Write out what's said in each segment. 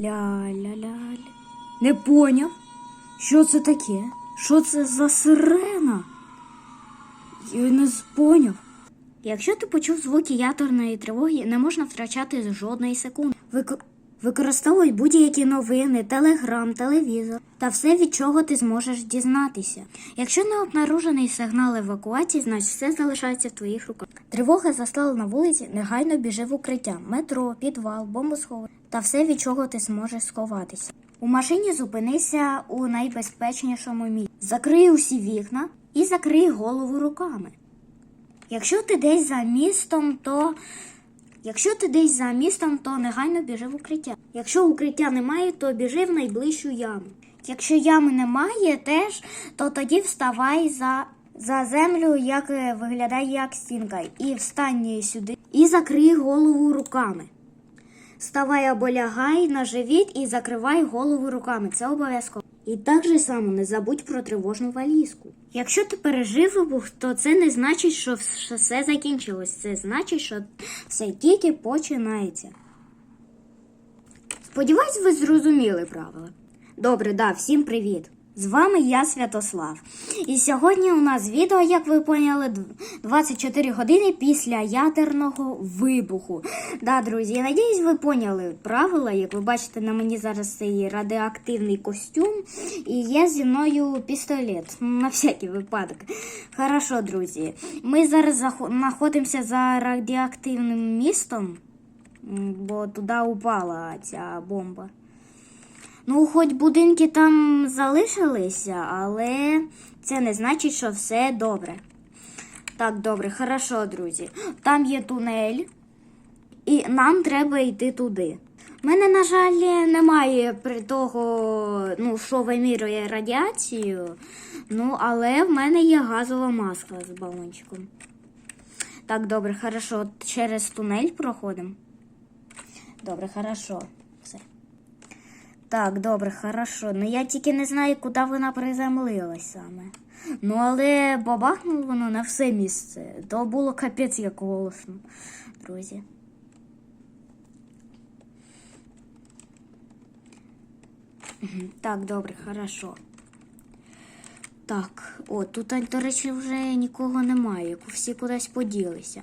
Ля-ля-ля. Не поняв. Що це таке? Що це за сирена? Я не поняв. Якщо ти почув звуки ядерної тривоги, не можна втрачати жодної секунди. Вик... Використовуй будь-які новини, телеграм, телевізор та все, від чого ти зможеш дізнатися. Якщо не обнаружений сигнал евакуації, значить все залишається в твоїх руках. Тривога застала на вулиці, негайно біжи в укриття, метро, підвал, бомбосховище та все, від чого ти зможеш сховатися. У машині зупинися у найбезпечнішому місці. Закрий усі вікна і закрий голову руками. Якщо ти десь за містом, то Якщо ти десь за містом, то негайно біжи в укриття. Якщо укриття немає, то біжи в найближчу яму. Якщо ями немає теж, то тоді вставай за, за землю, як виглядає як стінка, і встань сюди і закрий голову руками. Ставай або лягай на живіт і закривай голову руками. Це обов'язково. І так же само не забудь про тривожну валізку. Якщо ти пережив вибух, то це не значить, що все закінчилось. Це значить, що все тільки починається. Сподіваюсь, ви зрозуміли правила. Добре, да, всім привіт! З вами я Святослав. І сьогодні у нас відео, як ви поняли, 24 години після ядерного вибуху. Да, друзі, я надіюсь, ви поняли правила. Як ви бачите, на мені зараз цей радіоактивний костюм, і є зі мною пістолет. На всякий випадок. Хорошо, друзі. Ми зараз знаходимося за радіоактивним містом, бо туди упала ця бомба. Ну, хоч будинки там залишилися, але це не значить, що все добре. Так, добре, хорошо, друзі. Там є тунель, і нам треба йти туди. У мене, на жаль, немає при того, ну, що вимірює радіацію. Ну, але в мене є газова маска з балончиком. Так, добре, хорошо. Через тунель проходимо. Добре, хорошо. Так, добре, хорошо. Ну я тільки не знаю, куди вона приземлилась саме. Ну, але бабахнуло воно на все місце. То було капець як голосно, друзі. Так, добре, хорошо. Так, о, тут, до речі, вже нікого немає. Всі кудись поділися.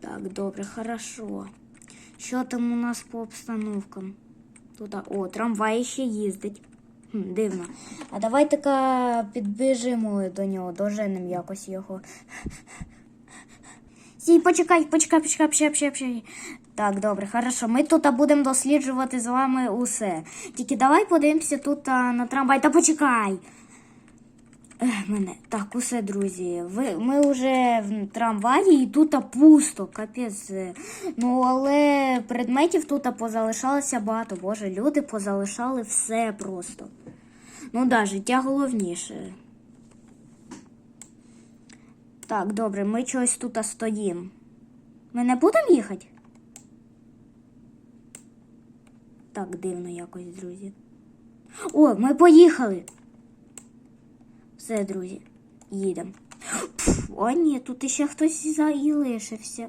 Так, добре, хорошо. Що там у нас по обстановкам? Тут, а, о, трамвай ще їздить. Хм, дивно. А давайте-ка підбіжимо до нього, доженемо якось його. Сій, почекай, почекай, почекай, почекай, почекай, почекай. Так, добре, хорошо. Ми тут будемо досліджувати з вами усе. Тільки давай подивимося тут а, на трамвай. Та почекай. Мене. Так, усе, друзі. Ви, ми вже в трамваї і тут пусто, капець. Ну, але предметів тут позалишалося багато. Боже, люди позалишали все просто. Ну да, життя головніше. Так, добре, ми чогось тут стоїмо. Ми не будемо їхати? Так, дивно якось, друзі. О, ми поїхали. Все, друзі, їдемо. О, ні, тут іще хтось за-.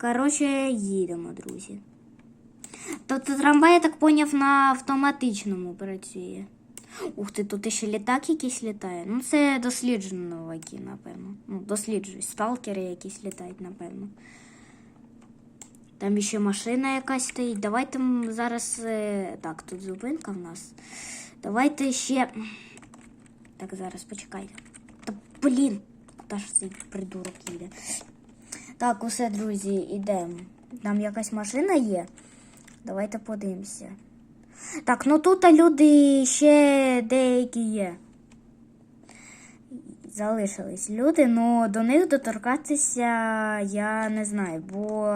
Коротше, їдемо, друзі. Тобто трамвай, я так поняв, на автоматичному працює. Ух ти, тут ще літак якийсь літає. Ну, це досліджуваки, напевно. Ну, досліджують. Сталкери якісь літають, напевно. Там ще машина якась стоїть. Давайте зараз. е, Так, тут зупинка в нас. Давайте ще. Так, зараз почекайте. Та блін, куди ж цей придурок їде? Так, усе, друзі, ідемо. Там якась машина є. Давайте подивимося. Так, ну тут люди ще деякі є. Залишились люди, ну до них доторкатися я не знаю, бо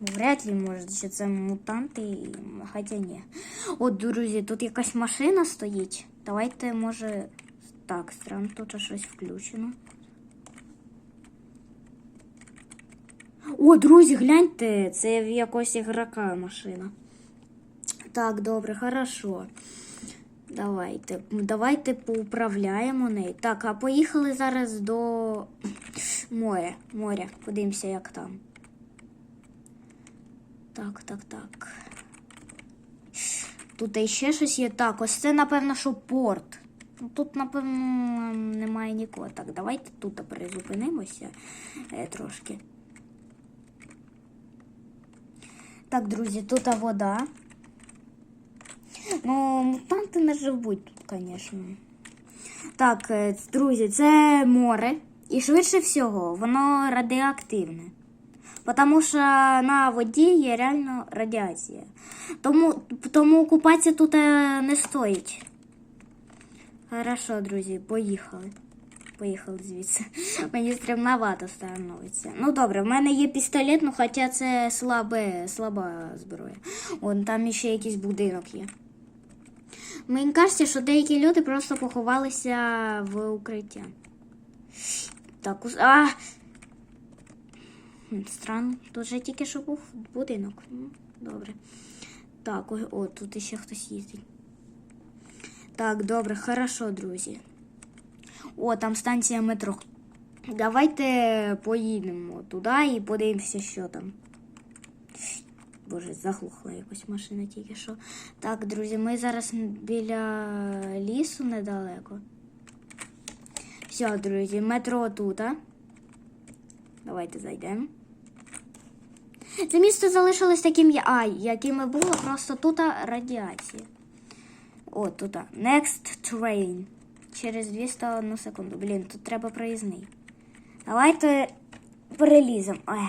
вряд ли може, що це мутанти, хоча ні. От, друзі, тут якась машина стоїть. Давайте, може. Так, странно, тут щось включено. О, друзі, гляньте, це в якогось ігрока машина. Так, добре, хорошо. Давайте. Давайте поуправляємо нею. Так, а поїхали зараз до моря. Моря. Подивимося, як там. Так, так, так. Тут іще щось є. Так, ось це, напевно, що порт. Ну, Тут, напевно, немає нікого. Так, давайте тут призупинимося е, трошки. Так, друзі, тут вода. Ну, мутанти не живуть тут, звісно. Так, е, друзі, це море. І швидше всього, воно радіоактивне. Тому що на воді є реально радіація. Тому, тому купатися тут е, не стоїть. Хорошо, друзі, поїхали. Поїхали звідси. Мені стремновато становиться. Ну добре, в мене є пістолет, ну хоча це слабе, слаба зброя. Вон там ще якийсь будинок є. Мені кажеться, що деякі люди просто поховалися в укриття. Так, а! Странно, тут же тільки що був будинок. Добре. Так, о, о, тут іще хтось їздить. Так, добре, хорошо, друзі. О, там станція метро. Давайте поїдемо туди і подивимося, що там. Боже, заглухла якось машина тільки що. Так, друзі, ми зараз біля лісу недалеко. Все, друзі, метро тут. а? Давайте зайдемо. Це місто залишилось таким, я- а, яким і було, просто тут радіація. О, тут. Next train. Через 201 секунду. Блін, тут треба проїзний. Давайте переліземо. Ой.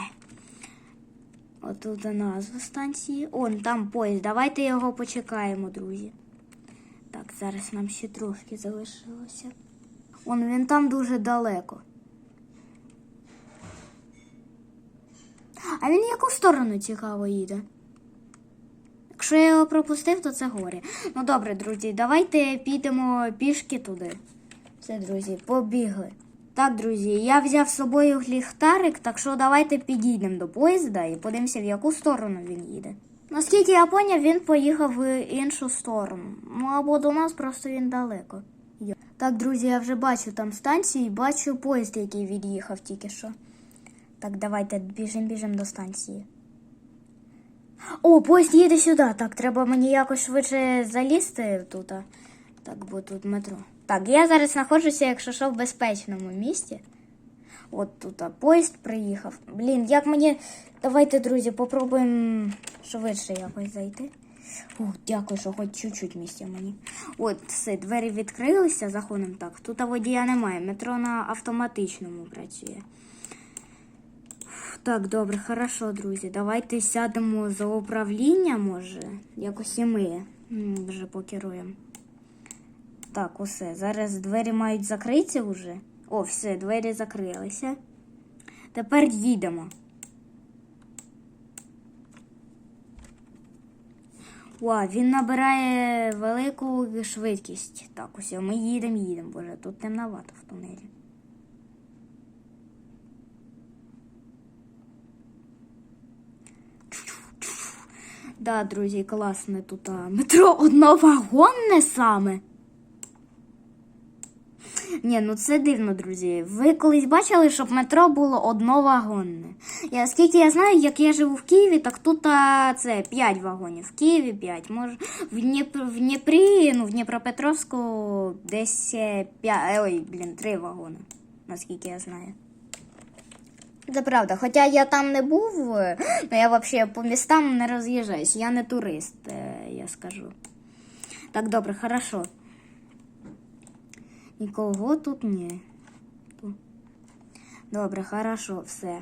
Отут назва станції. Он там поїзд. Давайте його почекаємо, друзі. Так, зараз нам ще трошки залишилося. Он він там дуже далеко. А він яку сторону цікаво їде? Якщо я його пропустив, то це горе. Ну добре, друзі, давайте підемо пішки туди. Все, друзі, побігли. Так, друзі, я взяв з собою ліхтарик, так що давайте підійдемо до поїзда і подивимося, в яку сторону він їде. Наскільки я поняв, він поїхав в іншу сторону. Ну або до нас просто він далеко. Так, друзі, я вже бачу там станцію і бачу поїзд, який від'їхав тільки що. Так, давайте біжимо, біжимо до станції. О, поїзд їде сюди. Так, треба мені якось швидше залізти тут. Так, бо тут метро. Так, я зараз знаходжуся, якщо що, в безпечному місці. От тут поїзд приїхав. Блін, як мені. Давайте, друзі, попробуємо швидше якось зайти. О, дякую, що хоч чуть-чуть місця мені. От, все, двері відкрилися, заходимо так. Тут водія немає. Метро на автоматичному працює. Так, добре, хорошо, друзі. Давайте сядемо за управління, може. Якось і ми вже покеруємо. Так, усе. Зараз двері мають закритися вже. О, все, двері закрилися. Тепер їдемо. Вау, він набирає велику швидкість. Так, усе, ми їдемо, їдемо. Боже, тут темновато в тунелі. Да, друзі, класне тут а, метро одновагонне саме. Ні, ну це дивно, друзі. Ви колись бачили, щоб метро було одновагонне. Я, скільки я знаю, як я живу в Києві, так тут а, це 5 вагонів. В Києві 5. Може, в, Дніпр, в Дніпрі, ну, в Дніпропетровську десь 5, ой, блін, 3 вагони, наскільки я знаю. Це правда. Хоча я там не був, е, ну я взагалі по містам не роз'їжджаюсь. Я не турист, е, я скажу. Так, добре, хорошо. Нікого тут ні. Добре, хорошо, все.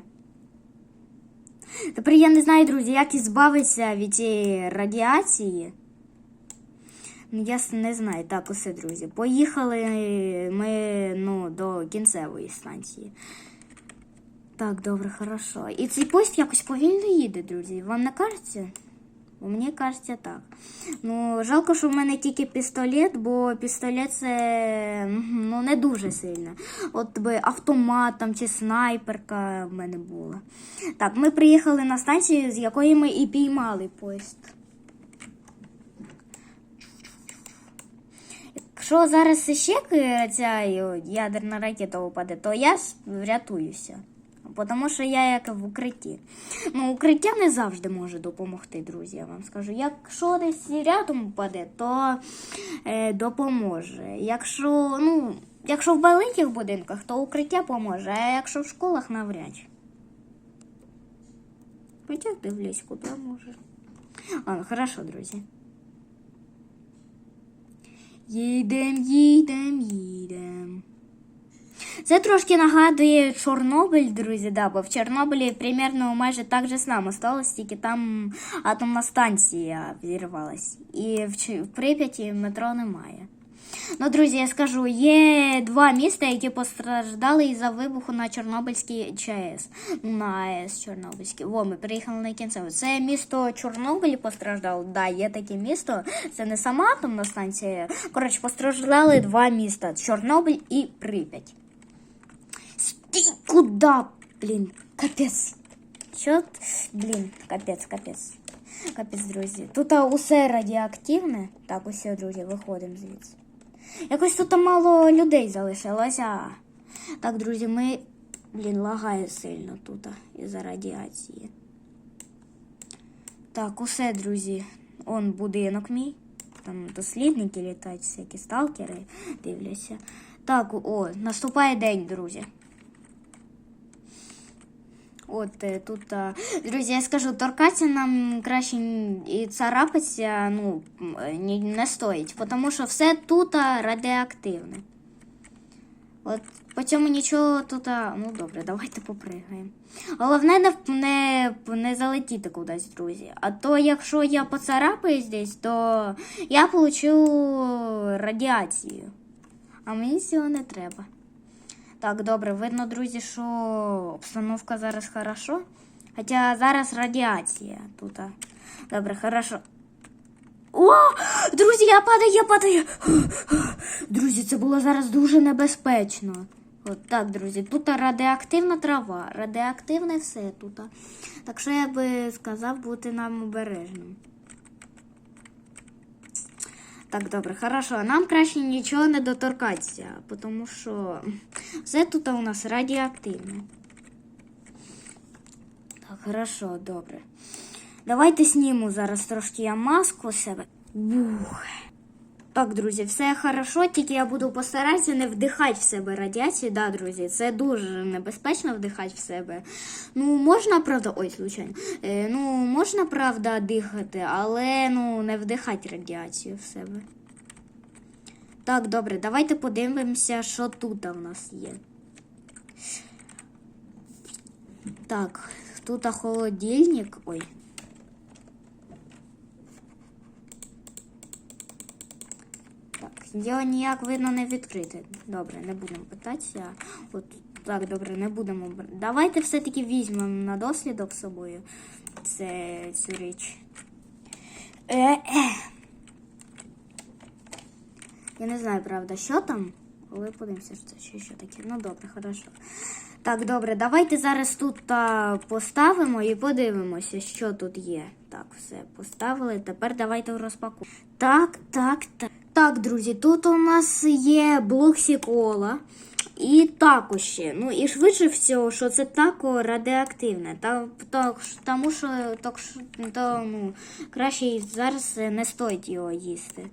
Тепер я не знаю, друзі, як ізбавитися від цієї радіації. Ну, я не знаю. Так, усе, друзі. Поїхали ми ну, до кінцевої станції. Так, добре, хорошо. І цей поїзд якось повільно їде, друзі. Вам не кажеться? Мені кажеться так. Ну, жалко, що в мене тільки пістолет, бо пістолет це ну, не дуже сильно. От би автомат чи снайперка в мене була. Так, ми приїхали на станцію, з якої ми і піймали поїзд. Якщо зараз ще ця ядерна ракета упаде, то я врятуюся. Тому що я як в укритті. Ну, укриття не завжди може допомогти, друзі. Я вам скажу. Якщо десь рядом впаде, то е, допоможе. Якщо, ну, якщо в великих будинках, то укриття поможе, а якщо в школах навряд. Хоча дивлюсь, куди може. А, хорошо, друзі. Їдем, їдем, їдем. Це трошки нагадує Чорнобиль, друзі, да, бо в Чорнобилі примерно майже так же само сталося, тільки там атомна станція взірвалась. І в, Прип'яті метро немає. Ну, друзі, я скажу, є два міста, які постраждали із-за вибуху на Чорнобильській ЧАЕС. На АЕС Чорнобильській. Во, ми приїхали на кінцеву. Це місто Чорнобиль постраждало. Да, є таке місто. Це не сама атомна станція. Коротше, постраждали два міста: Чорнобиль і Прип'ять. Стій, куда, блін, капець. Що? Блін, капець, капець. Капець, друзі. Тут усе радіоактивне. Так, усе, друзі, виходимо звідси. Якось тут мало людей залишилося. Так, друзі, ми. Блін, лагає сильно тут а, із-за радіації. Так, усе, друзі. Он будинок мій. Там дослідники літають, всякі сталкери дивляться. Так, о, наступає день, друзі. От е, тут, друзі, я скажу, торкатися нам краще і царапатися ну, е, не стоїть, тому що все тут радіоактивне. От по цьому нічого тут. Ну добре, давайте попригаємо. Головне не, не, не залетіти кудись, друзі. А то якщо я поцарапаюсь десь, то я получу радіацію. А мені цього не треба. Так, добре, видно, друзі, що обстановка зараз хорошо. Хоча зараз радіація тут. Добре, хорошо. О! Друзі, я падаю, я падаю. Друзі, це було зараз дуже небезпечно. От так, друзі, тут радіоактивна трава, радіоактивне все тут. Так що я би сказав бути нам обережним. Так, добре, хорошо. Нам краще нічого не доторкатися, тому що все тут у нас радіоактивне. Так, хорошо, добре. Давайте зніму зараз трошки я маску з себе. Бух. Так, друзі, все хорошо, тільки я буду постаратися не вдихати в себе радіацію. Да, друзі, це дуже небезпечно вдихати в себе. Ну, можна, правда, ой, звичайно. Е, ну, можна, правда, дихати, але ну, не вдихати радіацію в себе. Так, добре, давайте подивимося, що тут у нас є. Так, тут холодильник. Ой. Так, його ніяк видно не відкрити. Добре, не будемо питатися. От так, добре, не будемо. Давайте все-таки візьмемо на дослідок з собою це, цю річ. Е-е. Я не знаю, правда, що там. Але подивимося, що це що, що таке. Ну добре, хорошо. Так, добре, давайте зараз тут а, поставимо і подивимося, що тут є. Так, все, поставили. Тепер давайте розпакуємо. Так, так, так. Так, друзі, тут у нас є блоксікола. І також ще. Ну і швидше всього, що це тако радіоактивне. Та, так, тому що так, то, ну, краще зараз не стоїть його їсти.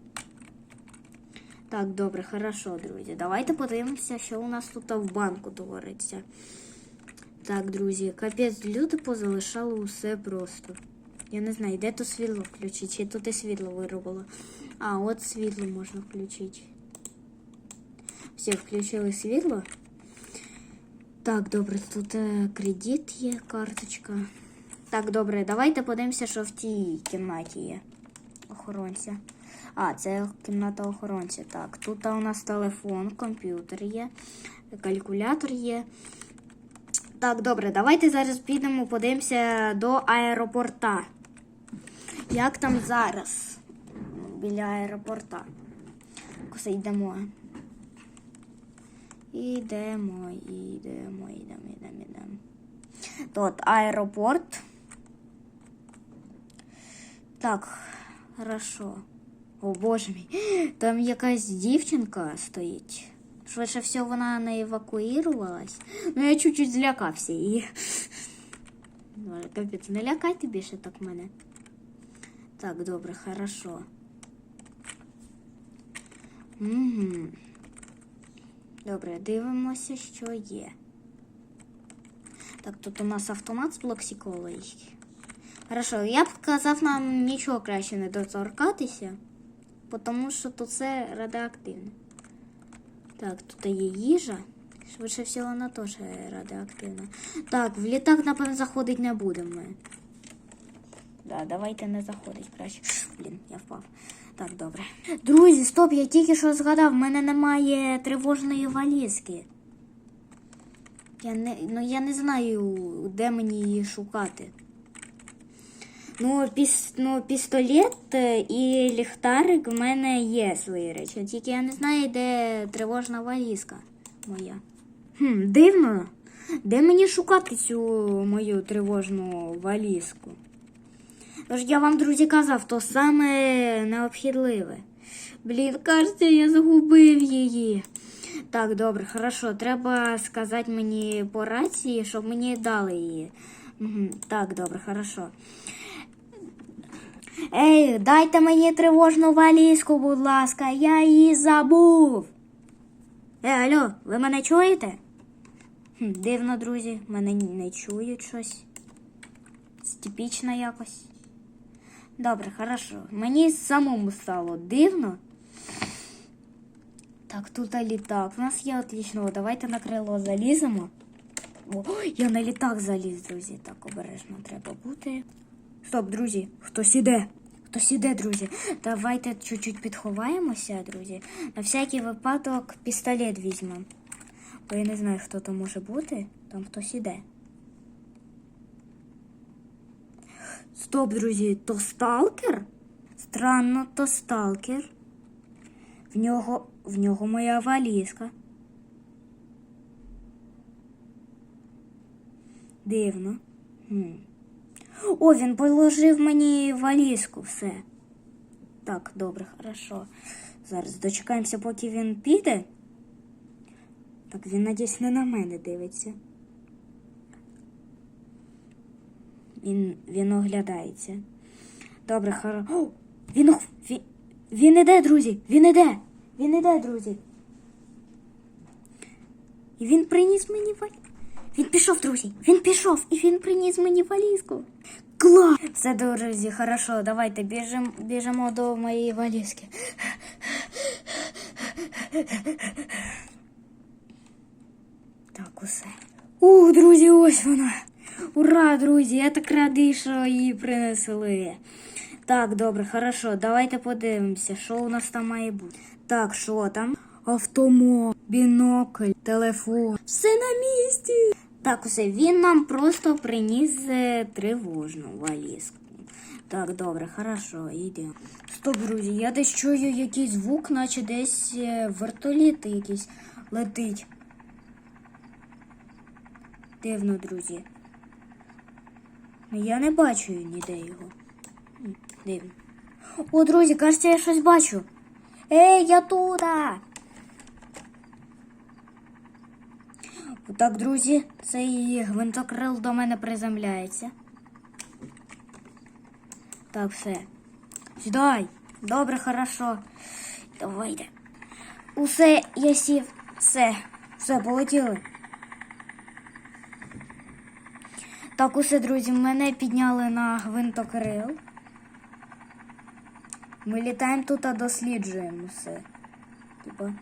Так, добре, хорошо, друзі. Давайте подивимося, що у нас тут в банку твориться. Так, друзі, капець, люди позалишали усе просто. Я не знаю, де тут світло включити, чи тут і світло виробило. А, от світло можна включити. Все, включили світло. Так, добре, тут е, кредит є, карточка. Так, добре, давайте подивимося, що в тій кімнаті є. Охоронця. А, це кімната охоронця. Так, тут у нас телефон, комп'ютер є, калькулятор є. Так, добре, давайте зараз підемо, подивимося до аеропорта. Як там зараз? Біля аеропорта. Все йдемо. Ідемо, ідемо, ідемо, ідемо, ідемо. Тут аеропорт. Так, хорошо. О боже мій, там якась дівчинка стоїть. Швидше всього вона не евакуювалась. Ну я чуть-чуть злякався її. Капець, не лякайте більше так мене. Так, добре, хорошо. Угу. Добре, дивимося, що є. Так, тут у нас автомат з блоксіколою. Хорошо, я б казав нам нічого краще не доторкатися, тому що тут все радіоактивне. Так, тут є їжа. Швидше всього, вона теж радіоактивна. Так, в літак, напевно, заходити не будемо. Да, давайте не заходить краще. Блін, я впав. Так, добре. Друзі, стоп, я тільки що згадав, в мене немає тривожної валізки. Я не, ну, я не знаю, де мені її шукати. Ну, піс, ну, пістолет е, і ліхтарик в мене є свої речі. Тільки я не знаю, де тривожна валізка моя. Хм, дивно. Де мені шукати цю мою тривожну валізку? Тож я вам, друзі, казав, то саме необхідливе. Блін, кажеться, я загубив її. Так, добре, хорошо. Треба сказати мені по рації, щоб мені дали її. Так, добре, хорошо. Ей, дайте мені тривожну валізку, будь ласка, я її забув. Е, алло, ви мене чуєте? Дивно, друзі, мене не чують щось. Це типічно якось. Добре, хорошо. Мені самому стало дивно. Так, тут літак. У нас є отлично. Давайте на крило заліземо. О, я на літак заліз, друзі. Так, обережно треба бути. Стоп, друзі, хтось іде. Хтось іде, друзі. Давайте чуть-чуть підховаємося, друзі. На всякий випадок пістолет візьмемо. Бо я не знаю, хто там може бути. Там хтось іде. Стоп, друзі, то сталкер? Странно, то сталкер. В нього, в нього моя валізка. Дивно. Хм. О, він положив мені валізку, все. Так, добре, хорошо. Зараз дочекаємося, поки він піде. Так, він, надіюсь, не на мене дивиться. Він, він оглядається. Добре, хоро. О, він, він, він іде, друзі! Він іде! Він іде, друзі. І він приніс мені валізку. Він пішов, друзі. Він пішов, і він приніс мені валізку. Клас! Все, друзі, хорошо, давайте біжимо, біжимо до моєї валізки. Так, усе. Ух, друзі, ось вона. Ура, друзі! Я так радий, що її принесли. Так, добре, хорошо. Давайте подивимося, що у нас там має бути. Так, що там? Автомат, бінокль, телефон. Все на місці. Так, усе, він нам просто приніс е, тривожну валізку. Так, добре, хорошо, йдемо. Стоп, друзі, я десь чую якийсь звук, наче десь е, вертоліт якийсь летить. Дивно, друзі. Я не бачу ніде його. Дивно. О, друзі, кажеться, я щось бачу. Ей, я тут! Отак, друзі, цей гвинтокрил до мене приземляється. Так, все. Сідай. Добре, хорошо. Давайте. Усе, я сів. Все. Все, полетіли. Так, усе, друзі, мене підняли на гвинтокрил. Ми літаємо тут та досліджуємо все. Типа.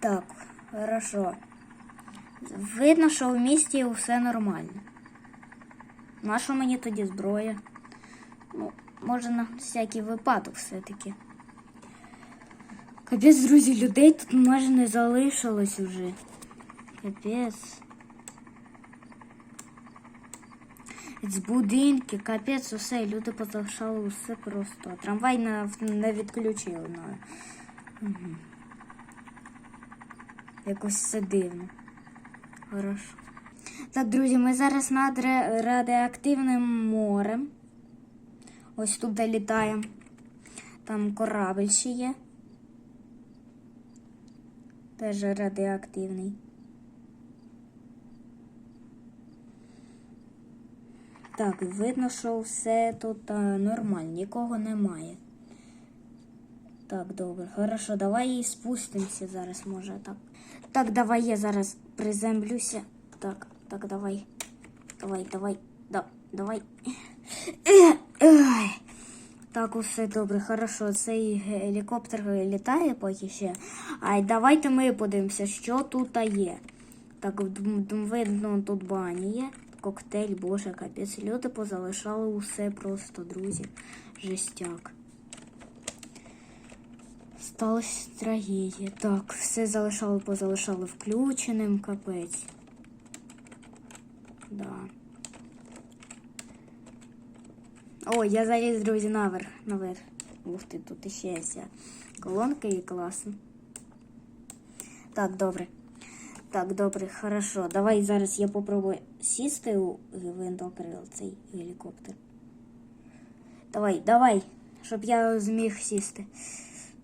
Так, хорошо. Видно, що в місті все нормально. Наша мені тоді зброя? Ну, може на всякий випадок все-таки. Капець, друзі, людей тут майже не залишилось уже. Капець. З будинки, капець, усе, люди позалишали усе просто. Трамвай не, не відключили. Угу. Якось все дивно. Хорошо. Так, друзі, ми зараз над радіоактивним морем. Ось тут літаємо. Там корабль ще є. теж радіоактивний. Так, видно, що все тут а, нормально, нікого немає. Так, добре, хорошо, давай і спустимося зараз, може так. Так, давай я зараз приземлюся. Так, так, давай. Давай, давай, да, давай. Е. Так, усе добре, хорошо. Цей гелікоптер літає поки ще. А давайте ми подивимося, що тут є. Так, видно, тут бані є. Коктейль, боже, капець. Люди позалишали усе просто, друзі. Жестяк. Сталася трагедія. Так, все залишали, позалишали включеним, капець. Да. О, я заліз, друзі, наверх. Наверх. Ух ти, тут іще ця колонка і класно. Так, добре. Так, добре, хорошо. Давай зараз я попробую сісти у винтокрил цей гелікоптер. Давай, давай, щоб я зміг сісти.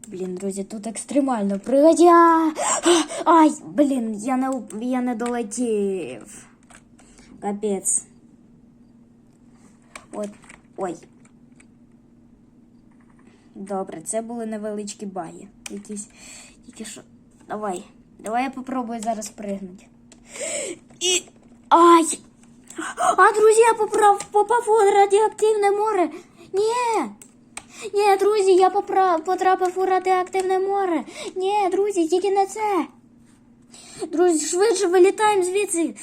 Блін, друзі, тут екстремально. Пригодя! Ай, блін, я не, я не долетів. Капець. От, ой. Добре, це були невеличкі баги. Якісь. Тільки що. Давай. Давай я попробую зараз пригнути. І. Ай! А, друзі, я поправ, попав у радіоактивне море. Ні! Ні, друзі, я поправ, потрапив у радіоактивне море. Ні, друзі, тільки не це. Друзі, швидше вилітаємо звідси.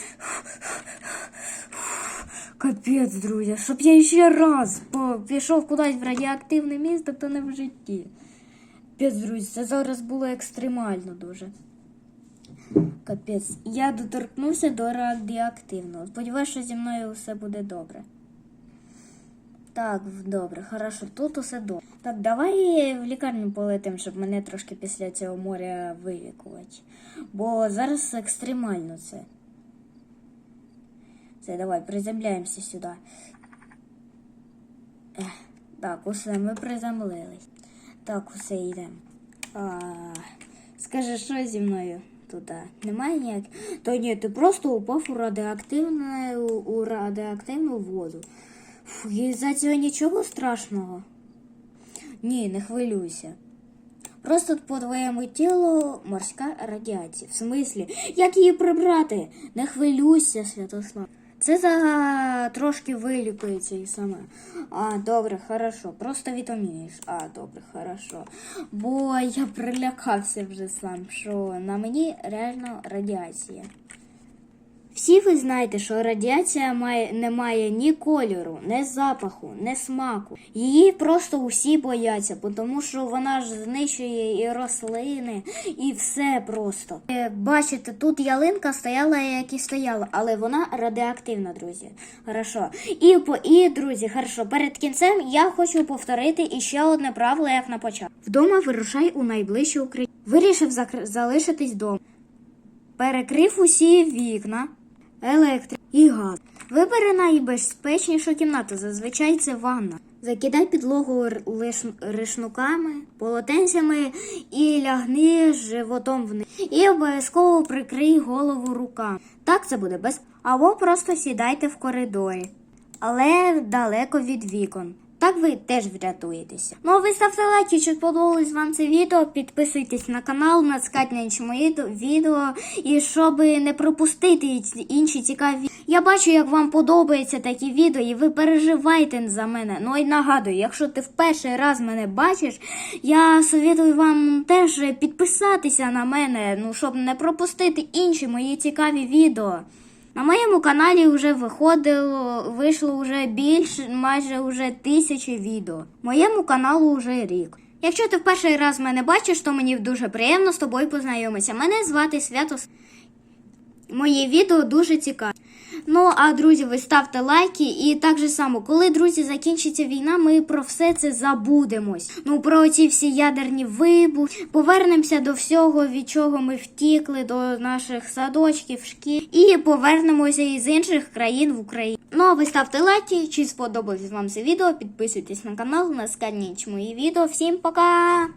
Капець, друзі, щоб я ще раз пішов кудись в радіоактивне місто, то не в житті. Капець, друзі, це зараз було екстремально дуже. Капець, я доторкнувся до радіоактивного. Сподіваюся, що зі мною все буде добре. Так, добре, хорошо, тут усе добре. Так, давай в лікарню полетим, щоб мене трошки після цього моря вилікувати. Бо зараз екстремально це. Це давай приземляємося сюди. Ех, так, усе, ми приземлились. Так, усе йдемо. Скажи, що зі мною тут? а? Немає ніяк? То ні, ти просто упав у радіоактивну, у радіоактивну воду. Фу, і за цього нічого страшного. Ні, не хвилюйся. Просто по твоєму тілу морська радіація. В смислі, як її прибрати? Не хвилюйся, Святослав. Це за трошки вилікується і саме. А, добре, хорошо. Просто вітаміниш. А, добре, хорошо. Бо я прилякався вже сам, що на мені реально радіація. Всі ви знаєте, що радіація має, не має ні кольору, ні запаху, ні смаку. Її просто усі бояться, тому що вона ж знищує і рослини, і все просто. Е, Бачите, тут ялинка стояла, як і стояла, але вона радіоактивна, друзі. Хорошо. І, і друзі, хорошо, перед кінцем я хочу повторити іще одне правило, як на початку. Вдома вирушай у найближче укриття. Вирішив закр- залишитись вдома. Перекрив усі вікна, електрик і газ. Вибери найбезпечнішу кімнату, зазвичай це ванна. Закидай підлогу лиш- ришнуками, полотенцями і лягни животом вниз. І обов'язково прикрий голову руками. Так це буде без. Або просто сідайте в коридорі, але далеко від вікон. Так ви теж врятуєтеся. Ну а ви ставте лайк, якщо сподобалось вам це відео. Підписуйтесь на канал, натискайте на до- відео. І щоб не пропустити інші цікаві. Я бачу, як вам подобаються такі відео, і ви переживаєте за мене. Ну і нагадую, якщо ти в перший раз мене бачиш, я совітую вам теж підписатися на мене, ну щоб не пропустити інші мої цікаві відео. На моєму каналі вже виходило, вийшло вже більше, майже вже тисячі відео. Моєму каналу вже рік. Якщо ти в перший раз мене бачиш, то мені дуже приємно з тобою познайомитися. Мене звати Святос. Мої відео дуже цікаві. Ну а друзі, ви ставте лайки, і так же само, коли друзі закінчиться війна, ми про все це забудемось. Ну про ці всі ядерні вибухи, повернемося до всього, від чого ми втікли, до наших садочків, шкіл, і повернемося із інших країн в Україну. Ну а ви ставте лайки, чи сподобалось вам це відео, підписуйтесь на канал, на сканіть мої відео. Всім пока!